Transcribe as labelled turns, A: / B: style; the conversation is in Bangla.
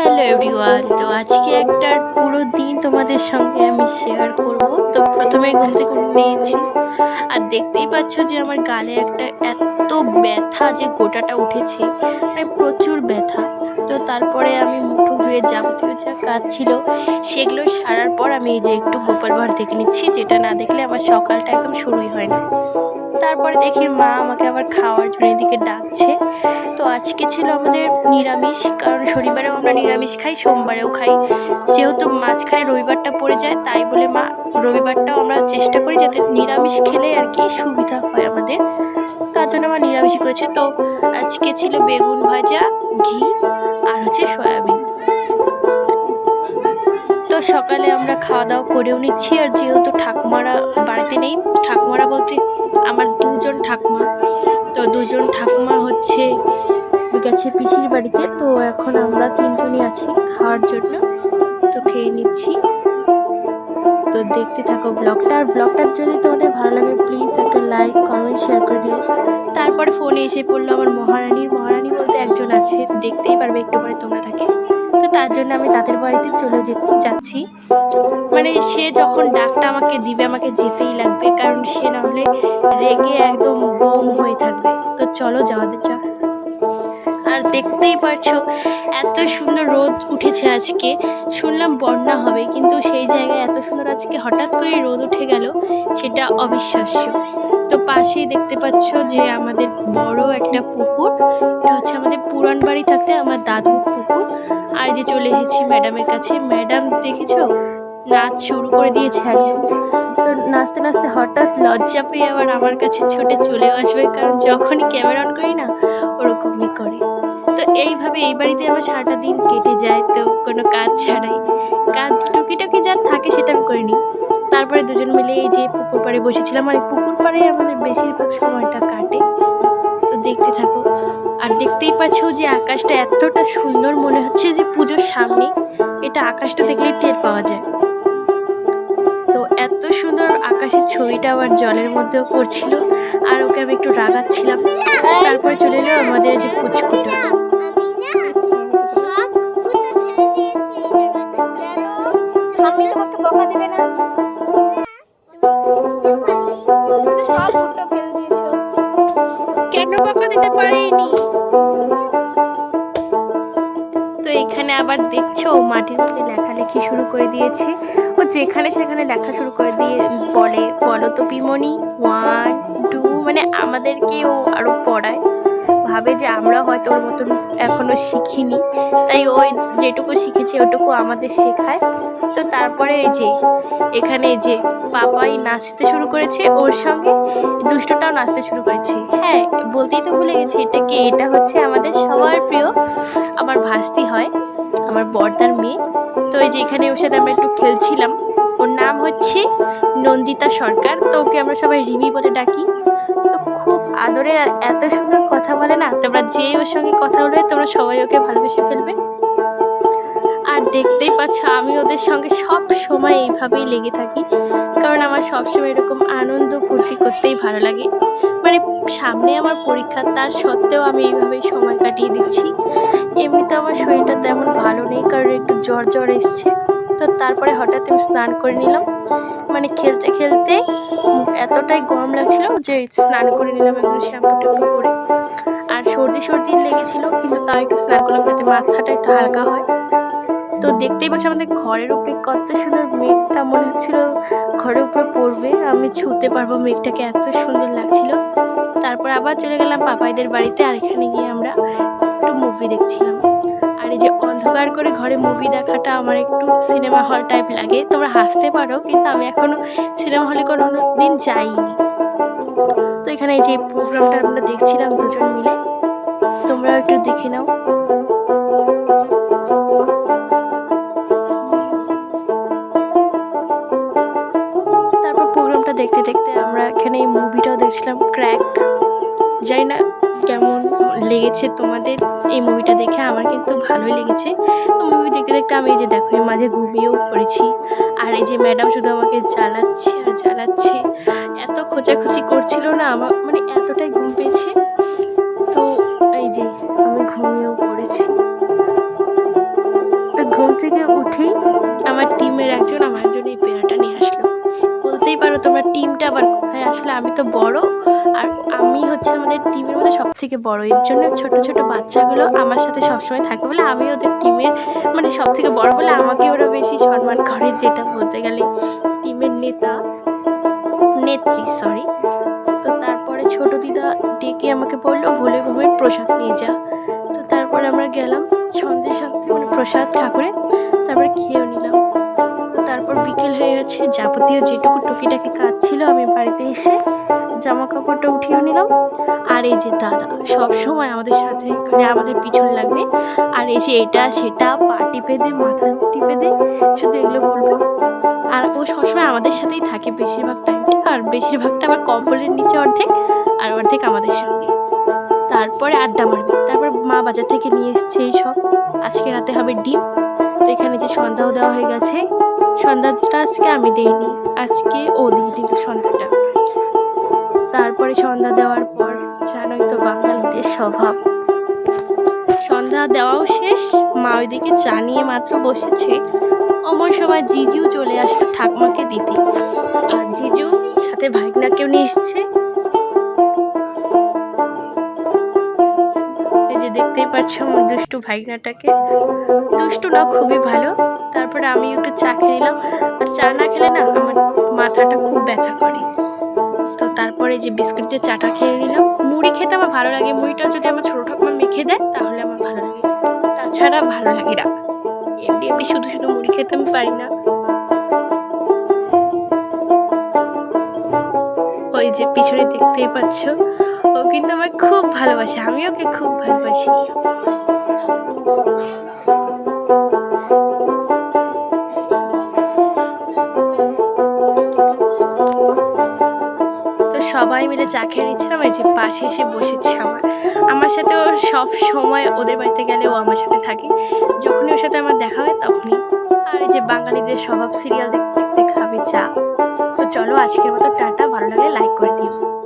A: হ্যালো এভরিওয়ান তো আজকে একটা পুরো দিন তোমাদের সঙ্গে আমি শেয়ার করব। তো প্রথমে ঘুম থেকে নিয়েছি। আর দেখতেই পাচ্ছ যে আমার গালে একটা এত ব্যথা যে গোটাটা উঠেছে মানে প্রচুর ব্যথা। তো তারপরে আমি টুক ধুয়ে যাবতীয় যা কাজ ছিল, সেগুলো সারার পর আমি এই যে একটু গোপাল ভাঁড় দেখে নিচ্ছি, যেটা না দেখলে আমার সকালটা একদম শুরুই হয় না। তারপরে দেখি মা আমাকে আবার খাওয়ার জন্য এদিকে ডাকছে। তো আজকে ছিল আমাদের নিরামিষ, কারণ শনিবারেও আমরা নিরামিষ খাই, সোমবারেও খাই। যেহেতু মাঝখানে রবিবারটা পড়ে যায়, তাই বলে মা রবিবারটাও আমরা চেষ্টা করি যাতে নিরামিষ খেলে আর কি সুবিধা হয় আমাদের। তার জন্য আমার নিরামিষ করেছে। তো আজকে ছিল বেগুন ভাজা, ঘি আর হচ্ছে সয়াবিন। সকালে আমরা খাওয়া দাওয়া করেও নিচ্ছি, আর যেহেতু ঠাকুমারা বাড়িতে নেই, ঠাকুমারা বলতে আমার দুজন ঠাকুমা। তো দুজন ঠাকুমা হচ্ছে গেছে পিসির বাড়িতে, তো এখন আমরা তিনজনই আছি খাওয়ার জন্য। তো খেয়ে নিচ্ছি। তো দেখতে থাকো ব্লগটা, আর ব্লগটা যদি তোমাদের ভালো লাগে প্লিজ একটা লাইক কমেন্ট শেয়ার করে দিও। তারপরে ফোনে এসে পড়ল আমার মহারানীর। মহারানী বলতে একজন আছে, দেখতেই পারবে একটু পরে তোমরা তাকে। তো তার জন্য আমি তাদের বাড়িতে চলে যে- যাচ্ছি। মানে সে যখন ডাকটা আমাকে দিবে, আমাকে যেতেই লাগবে, কারণ সে না হলে রেগে একদম বোম হয়ে থাকবে। তো চলো যাওয়া যাক আর দেখতেই পারছ, এত সুন্দর রোদ উঠেছে আজকে। শুনলাম বন্যা হবে, কিন্তু সেই জায়গায় এত সুন্দর আজকে হঠাৎ করে রোদ উঠে গেল, সেটা অবিশ্বাস্য। তো পাশেই দেখতে পাচ্ছ যে আমাদের বড় একটা পুকুর, এটা হচ্ছে আমাদের পুরান বাড়ি থাকতে আমার দাদুর পুকুর। আর যে চলে এসেছি ম্যাডামের কাছে। ম্যাডাম, দেখেছ? নাচ শুরু করে দিয়েছে একদম তো নাচতে নাচতে হঠাৎ লজ্জা পেয়ে আবার আমার কাছে ছুটে চলে আসবে, কারণ যখনই ক্যামেরা অন করি না, ওরকমই করে। তো এইভাবে এই বাড়িতে আমার সারাটা দিন কেটে যায়, তো কোনো কাজ ছাড়াই। কাজ টুকিটাকি যা থাকে সেটা আমি করিনি। তারপরে দুজন মিলে এই যে পুকুর পাড়ে বসেছিলাম, আর পুকুর পাড়ে আমাদের বেশিরভাগ সময়টা কাটে। দেখতে থাকো। আর দেখতেই পাচ্ছ যে আকাশটা এতটা সুন্দর মনে হচ্ছে যে পুজোর সামনে। এটা আকাশটা দেখলে টের পাওয়া যায়। তো এত সুন্দর আকাশের ছবিটা আমার জলের মধ্যেও পড়ছিল। আর ওকে আমি একটু রাগাচ্ছিলাম। তারপরে চলে এলো আমাদের যে পুচকুটা।
B: আমি তোমাকে বকা দেবে না।
A: দিতে পারিনি। তো এখানে আবার দেখছ মাটির মধ্যে লেখালেখি শুরু করে দিয়েছে। ও যেখানে সেখানে লেখা শুরু করে দিয়ে বলে, বলো তো পিমনি ওয়ান টু মানে আমাদেরকে ও আরও পড়ায়। ভাবে যে আমরা হয়তো ওর মতন এখনও শিখিনি। তাই ওই যেটুকু শিখেছে ওটুকু আমাদের শেখায়। তো তারপরে এই যে, এখানে যে পাপাই নাচতে শুরু করেছে ওর সঙ্গে, দুষ্টটাও নাচতে শুরু করেছে। হ্যাঁ বলতেই তো ভুলে গেছি এটা কি? এটা হচ্ছে আমাদের সবার প্রিয় আমার ভাস্তি হয়, আমার বর্দার মেয়ে। তো এই যে এখানে ওর সাথে আমরা একটু খেলছিলাম। ওর নাম হচ্ছে নন্দিতা সরকার। তো ওকে আমরা সবাই রিমি বলে ডাকি। তো খুব আদরে আর এত সুন্দর কথা বলে না? তোমরা যে ওর সঙ্গে কথা বলবে, তোমরা সবাই ওকে ভালোবেসে ফেলবে। আর দেখতেই পাচ্ছ, আমি ওদের সঙ্গে সব সময় এইভাবেই লেগে থাকি। কারণ আমার সবসময় এরকম আনন্দ ফুর্তি করতেই ভালো লাগে। মানে সামনে আমার পরীক্ষা, তার সত্ত্বেও আমি এইভাবেই সময় কাটিয়ে দিচ্ছি। এমনিতে আমার শরীরটা তেমন ভালো নেই, কারণ একটু জ্বর জ্বর এসছে। তারপরে হঠাৎ আমি স্নান করে নিলাম। মানে খেলতে খেলতে এতটাই গরম লাগছিল যে স্নান করে নিলাম একদম শ্যাম্পু ট্যাম্পু করে। আর সর্দি সর্দি লেগেছিল, কিন্তু তাও একটু স্নান করলাম যাতে মাথাটা একটু হালকা হয়। তো দেখতেই পাচ্ছি আমাদের ঘরের উপরে কত সুন্দর মেঘটা মনে হচ্ছিল, ঘরের উপরে পড়বে, আমি ছুঁতে পারব মেঘটাকে এত সুন্দর লাগছিল। তারপর আবার চলে গেলাম পাপাইদের বাড়িতে, আর এখানে গিয়ে আমরা একটু মুভি দেখছিলাম। যে অন্ধকার করে ঘরে মুভি দেখাটা আমার একটু সিনেমা হল টাইপ লাগে। তোমরা হাসতে পারো, কিন্তু আমি এখনও সিনেমা হলে কোনো দিন যাইনি। তো এখানে এই যে প্রোগ্রামটা আমরা দেখছিলাম দুজন মিলে, তোমরাও একটু দেখে নাও। তারপর প্রোগ্রামটা দেখতে দেখতে আমরা এখানে এই মুভিটাও দেখছিলাম ক্র্যাক জানি না কেমন লেগেছে তোমাদের এই মুভিটা দেখে? আমার কিন্তু ভালোই লেগেছে। তো মুভি দেখতে দেখতে আমি এই যে দেখো, এর মাঝে ঘুমিয়েও পড়েছি। আর এই যে ম্যাডাম শুধু আমাকে জ্বালাচ্ছে আর জ্বালাচ্ছে, এত খোঁচাখুচি করছিল না, আমার মানে এতটাই ঘুম পেয়েছে। তো এই যে আমি ঘুমিয়েও পড়েছি। তো ঘুম থেকে উঠেই আমার টিমের একজন, আমার জন্য পারো তোমার টিমটা আবার কোথায়? আসলে আমি তো বড়, আর আমি হচ্ছে আমাদের টিমের মধ্যে সব থেকে বড়। এর জন্য ছোট ছোট বাচ্চাগুলো আমার সাথে সবসময় থাকে বলে আমি ওদের টিমের মানে সব থেকে বড় বলে আমাকে ওরা বেশি সম্মান করে যেটা বলতে গেলে টিমের নেতা, নেত্রী সরি তো তারপরে ছোট দিদা ডেকে আমাকে বলল, ভোলে ভূমের প্রসাদ নিয়ে যা। তো তারপরে আমরা গেলাম সন্ধ্যে সাথে মানে প্রসাদ ঠাকুরে, তারপরে খেয়েও নিলাম। হয়ে গেছে যাবতীয় যেটুকু টুকিটাকি কাজ ছিল আমি বাড়িতে এসে জামা কাপড়টা উঠিয়েও নিলাম। আর এই যে দাদা, সব সময় আমাদের সাথে, এখানে আমাদের পিছন লাগবে। আর এই যে এটা, সেটা, পা টিপে দে, মাথা টিপে দে, শুধু এগুলো বলব। আর ও সবসময় আমাদের সাথেই থাকে বেশিরভাগ টাইমটা আর বেশিরভাগটা আবার কম্বলের নিচে অর্ধেক, আর অর্ধেক আমাদের সঙ্গে তারপরে আড্ডা মারবে। তারপর মা বাজার থেকে নিয়ে এসছে এই সব। আজকে রাতে হবে ডিম। তো এখানে যে সন্ধ্যাও দেওয়া হয়ে গেছে। সন্ধ্যাটা আজকে আমি দিইনি। আজকে ও দিয়ে দিল সন্ধ্যাটা। তারপরে সন্ধ্যা দেওয়ার পর জানোই তো বাঙালিদের স্বভাব। সন্ধ্যা দেওয়াও শেষ, মা ওইদিকে চা নিয়ে মাত্র বসেছে। অমর সময় জিজু চলে আসলো ঠাকুমাকে দিতে। আর জিজু সাথে ভাইগনাকেও নিয়ে এসছে। দেখতেই পাচ্ছ আমার দুষ্টু ভাইগনাটাকে দুষ্টু না, খুবই ভালো। তারপরে আমি একটু চা খেয়ে নিলাম। আর চা না খেলে না আমার মাথাটা খুব ব্যথা করে। তো তারপরে যে বিস্কুট দিয়ে চাটা খেয়ে নিলাম। মুড়ি খেতে আমার ভালো লাগে। মুড়িটা যদি আমার ছোটো ঠাকুমা মেখে দেয়, তাহলে আমার ভালো লাগে। তাছাড়া ভালো লাগে না। এমনি এমনি শুধু শুধু মুড়ি খেতে আমি পারি না। ওই যে পিছনে দেখতেই পাচ্ছ কিন্তু আমায় খুব ভালোবাসে আমি ওকে খুব ভালোবাসি। সবাই মিলে চা খেয়ে নিচ্ছিলাম এই যে পাশে এসে বসেছে আমার। আমার সাথে ওর সব সময় ওদের বাড়িতে গেলে ও আমার সাথে থাকে। যখনই ওর সাথে আমার দেখা হয় তখনই। আর এই যে বাঙালিদের স্বভাব সিরিয়াল দেখতে দেখতে খাবে চা। তো চলো আজকের মতো টাটা, ভালো লাগলে লাইক করে দিও।